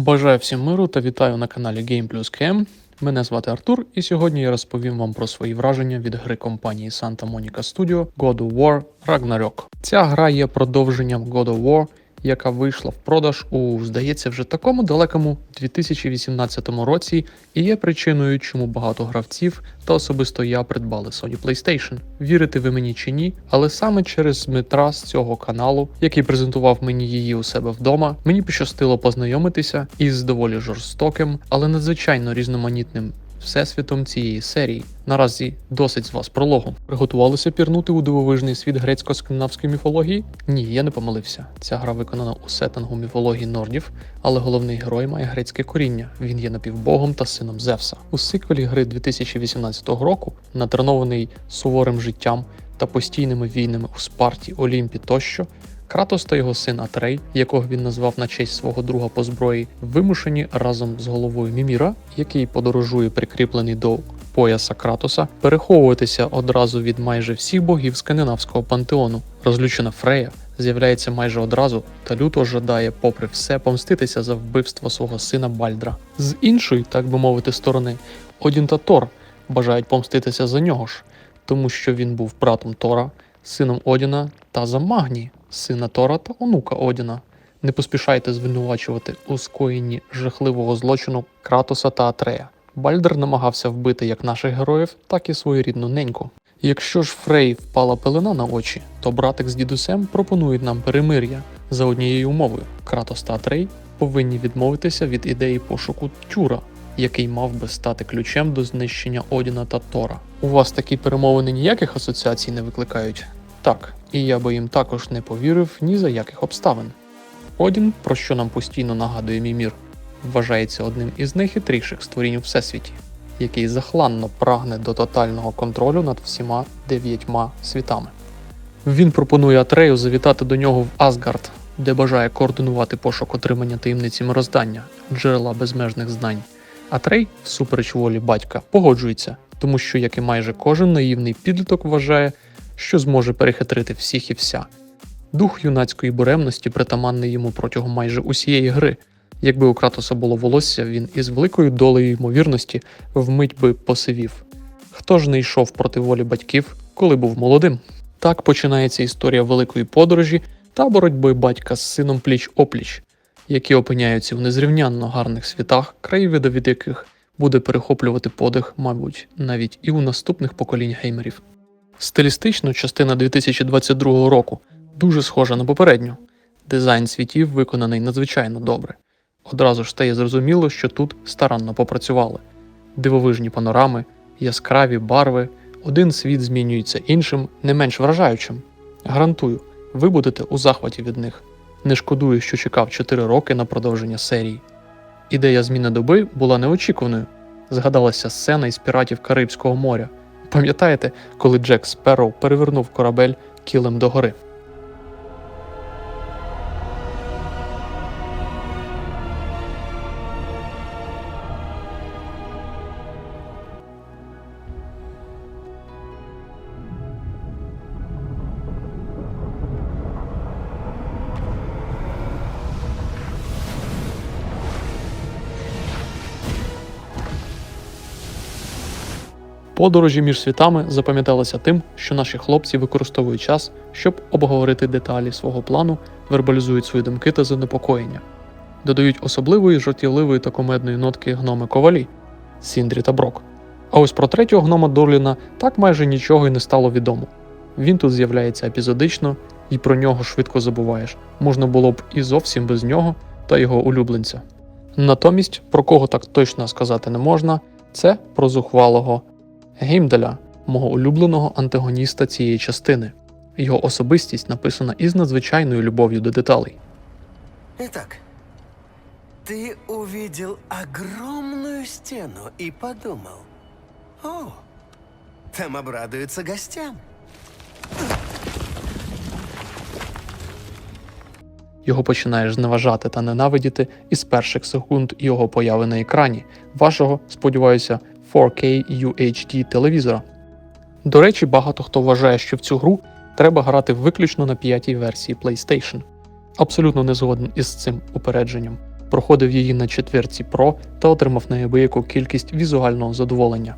Бажаю всім миру та вітаю на каналі Game Plus KM. Мене звати Артур, і сьогодні я розповім вам про свої враження від гри компанії Santa Monica Studio God of War Ragnarok. Ця гра є продовженням God of War, яка вийшла в продаж у, здається, вже такому далекому 2018 році, і є причиною, чому багато гравців та особисто я придбали Sony PlayStation. Вірите ви мені чи ні, але саме через Дмитра з цього каналу, який презентував мені її у себе вдома, мені пощастило познайомитися із доволі жорстоким, але надзвичайно різноманітним всесвітом цієї серії. Наразі досить з вас прологу. Приготувалися пірнути у дивовижний світ грецько-скандинавської міфології? Ні, я не помилився. Ця гра виконана у сеттингу міфології нордів, але головний герой має грецьке коріння. Він є напівбогом та сином Зевса. У сиквелі гри 2018 року, натренований суворим життям та постійними війнами у Спарті, Олімпі тощо. Кратос та його син Атрей, якого він назвав на честь свого друга по зброї, вимушені разом з головою Міміра, який подорожує прикріплений до пояса Кратоса, переховуватися одразу від майже всіх богів скандинавського пантеону. Розлючена Фрея з'являється майже одразу та люто жадає, попри все, помститися за вбивство свого сина Бальдра. З іншої, так би мовити, сторони, Одін та Тор бажають помститися за нього ж, тому що він був братом Тора, сином Одіна та за Магні, сина Тора та онука Одіна. Не поспішайте звинувачувати у скоєнні жахливого злочину Кратоса та Атрея. Бальдер намагався вбити як наших героїв, так і свою рідну неньку. Якщо ж Фрей впала пелена на очі, то братик з дідусем пропонують нам перемир'я за однією умовою. Кратос та Атрей повинні відмовитися від ідеї пошуку Тюра, який мав би стати ключем до знищення Одіна та Тора. У вас такі перемовини ніяких асоціацій не викликають? Так, і я би їм також не повірив ні за яких обставин. Одін, про що нам постійно нагадує Мімір, вважається одним із найхитріших створінь у всесвіті, який захланно прагне до тотального контролю над всіма дев'ятьма світами. Він пропонує Атрею завітати до нього в Асгард, де бажає координувати пошук отримання таємниці мироздання, джерела безмежних знань. Атрей, всупереч волі батька, погоджується, тому що, як і майже кожен наївний підліток вважає, що зможе перехитрити всіх і вся. Дух юнацької буремності притаманний йому протягом майже усієї гри. Якби у Кратоса було волосся, він із великою долею ймовірності вмить би посивів. Хто ж не йшов проти волі батьків, коли був молодим? Так починається історія великої подорожі та боротьби батька з сином пліч опліч, які опиняються в незрівнянно гарних світах, краєвиди від яких буде перехоплювати подих, мабуть, навіть і у наступних поколінь геймерів. Стилістично частина 2022 року дуже схожа на попередню. Дизайн світів виконаний надзвичайно добре. Одразу ж стає зрозуміло, що тут старанно попрацювали. Дивовижні панорами, яскраві барви, один світ змінюється іншим, не менш вражаючим. Гарантую, ви будете у захваті від них. Не шкодую, що чекав 4 роки на продовження серії. Ідея зміни доби була неочікуваною. Згадалася сцена із піратів Карибського моря. Пам'ятаєте, коли Джек Сперроу перевернув корабель кілем догори? Подорожі між світами запам'яталися тим, що наші хлопці використовують час, щоб обговорити деталі свого плану, вербалізують свої думки та занепокоєння, додають особливої жартівливої та комедної нотки гноми ковалі Сіндрі та Брок. А ось про третього гнома Дорліна так майже нічого й не стало відомо. Він тут з'являється епізодично, і про нього швидко забуваєш. Можна було б і зовсім без нього та його улюбленця. Натомість, про кого так точно сказати не можна, це про зухвалого Геймдаля, мого улюбленого антагоніста цієї частини. Його особистість написана із надзвичайною любов'ю до деталей. Итак, ты увидел огромную стену и подумал, о, там обрадуются гостям. Його починаєш зневажати та ненавидіти із перших секунд його появи на екрані вашого, сподіваюся, 4K UHD телевізора. До речі, багато хто вважає, що в цю гру треба грати виключно на п'ятій версії PlayStation. Абсолютно не згоден із цим упередженням. проходив її на четвірці Pro та отримав неабияку кількість візуального задоволення.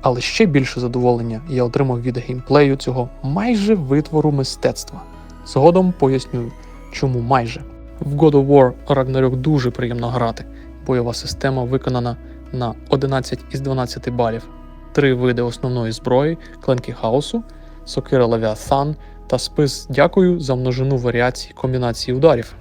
Але ще більше задоволення я отримав від геймплею цього майже витвору мистецтва. Згодом поясню, чому майже. В God of War Ragnarok дуже приємно грати. Бойова система виконана на 11 із 12 балів, три види основної зброї, кленки хаосу, сокира Левіафан та спис дякую за множину варіацій комбінації ударів.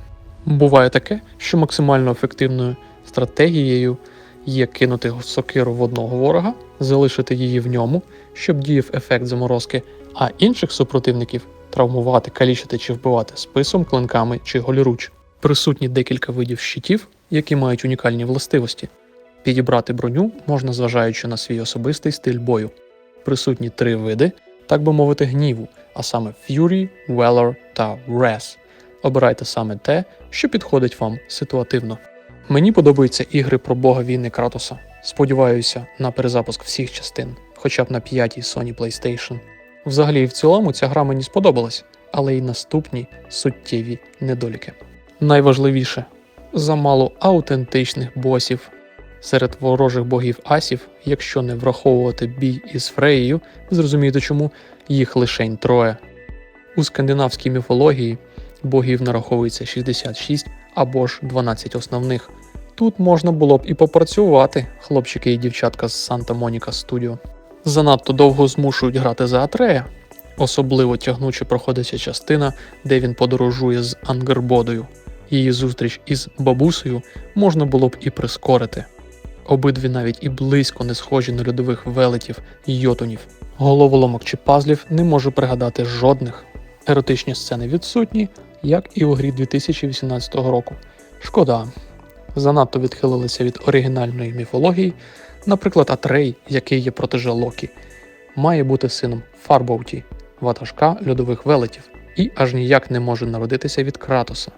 Буває таке, що максимально ефективною стратегією є кинути сокиру в одного ворога, залишити її в ньому, щоб діяв ефект заморозки, а інших супротивників травмувати, калічити чи вбивати списом, клинками чи голіруч. Присутні декілька видів щитів, які мають унікальні властивості. Підібрати броню можна зважаючи на свій особистий стиль бою. Присутні три види, так би мовити, гніву, а саме Fury, Valor та Wrath. Обирайте саме те, що підходить вам ситуативно. Мені подобаються ігри про бога війни Кратоса. Сподіваюся на перезапуск всіх частин, хоча б на п'ятій Sony PlayStation. Взагалі, в цілому ця гра мені сподобалась, але й наступні суттєві недоліки. Найважливіше замало аутентичних босів. Серед ворожих богів асів, якщо не враховувати бій із Фреєю, зрозумієте чому їх лишень троє. У скандинавській міфології богів нараховується 66 або ж 12 основних. Тут можна було б і попрацювати, хлопчики і дівчатка з Санта Моніка Студіо. Занадто довго змушують грати за Атрея, особливо тягнуче проходиться частина, де він подорожує з Ангербодою. Її зустріч із бабусею можна було б і прискорити. Обидві навіть і близько не схожі на льодових велетів і йотунів. Головоломок чи пазлів не можу пригадати жодних. Еротичні сцени відсутні, як і у грі 2018 року. Шкода. Занадто відхилилися від оригінальної міфології. Наприклад, Атрей, який є протеже Локі, має бути сином Фарбоуті, ватажка льодових велетів, і аж ніяк не може народитися від Кратоса.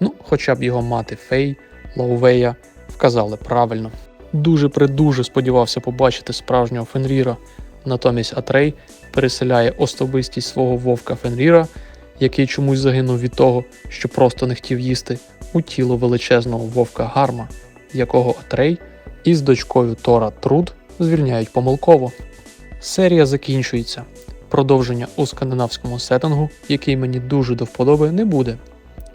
Ну, хоча б його мати Фей, Лаувея вказали правильно. Дуже придуже сподівався побачити справжнього Фенріра. Натомість Атрей переселяє особистість свого вовка Фенріра, який чомусь загинув від того, що просто не хотів їсти, у тіло величезного вовка Гарма, якого Атрей із дочкою Тора Труд звільняють помилково. Серія закінчується. Продовження у скандинавському сеттингу, який мені дуже до вподоби, не буде.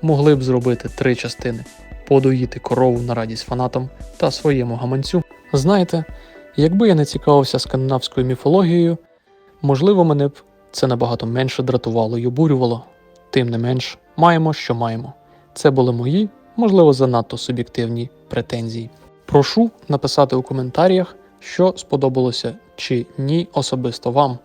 Могли б зробити три частини: подоїти корову на радість фанатам та своєму гаманцю. Знаєте, якби я не цікавився скандинавською міфологією, можливо, мене б це набагато менше дратувало й обурювало. Тим не менш, маємо, що маємо. Це були мої, можливо, занадто суб'єктивні претензії. Прошу написати у коментарях, що сподобалося чи ні особисто вам.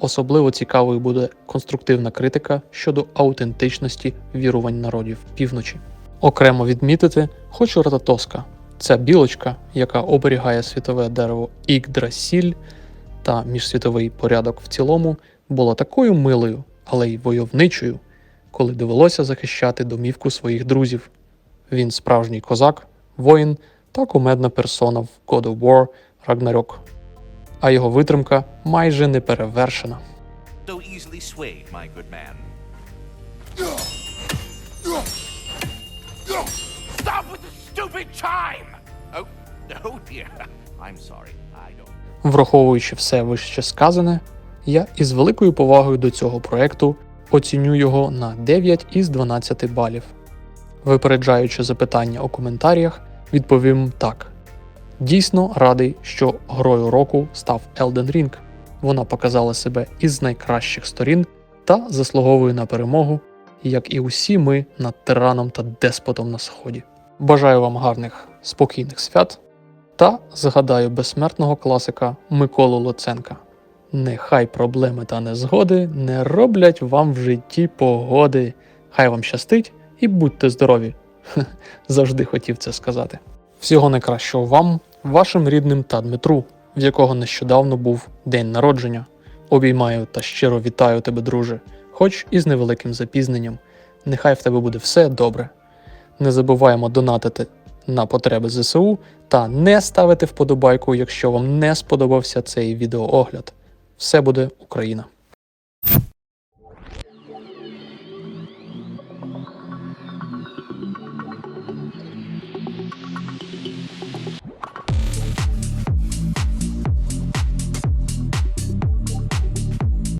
Особливо цікавою буде конструктивна критика щодо аутентичності вірувань народів півночі. Окремо відмітити хочу Рататоска. Це білочка, яка оберігає світове дерево Ігдрасіль та міжсвітовий порядок в цілому, була такою милою, але й войовничою, коли довелося захищати домівку своїх друзів. Він справжній козак, воїн та кумедна персона в God of War Ragnarok. А його витримка майже не перевершена. so easily swayed, my good man. Враховуючи все вище сказане, я із великою повагою до цього проекту оціню його на 9 із 12 балів. Випереджаючи запитання у коментарях, відповім так. Дійсно радий, що грою року став Elden Ring. Вона показала себе із найкращих сторін та заслуговує на перемогу, як і усі ми над тираном та деспотом на сході. Бажаю вам гарних спокійних свят та згадаю безсмертного класика Миколу Луценка. Нехай проблеми та незгоди не роблять вам в житті погоди. Хай вам щастить і будьте здорові. Завжди хотів це сказати. Всього найкращого вам, вашим рідним та Дмитру, в якого нещодавно був день народження. Обіймаю та щиро вітаю тебе, друже, хоч і з невеликим запізненням. Нехай в тебе буде все добре. Не забуваємо донатити на потреби ЗСУ та не ставити вподобайку, якщо вам не сподобався цей відеоогляд. Все буде Україна!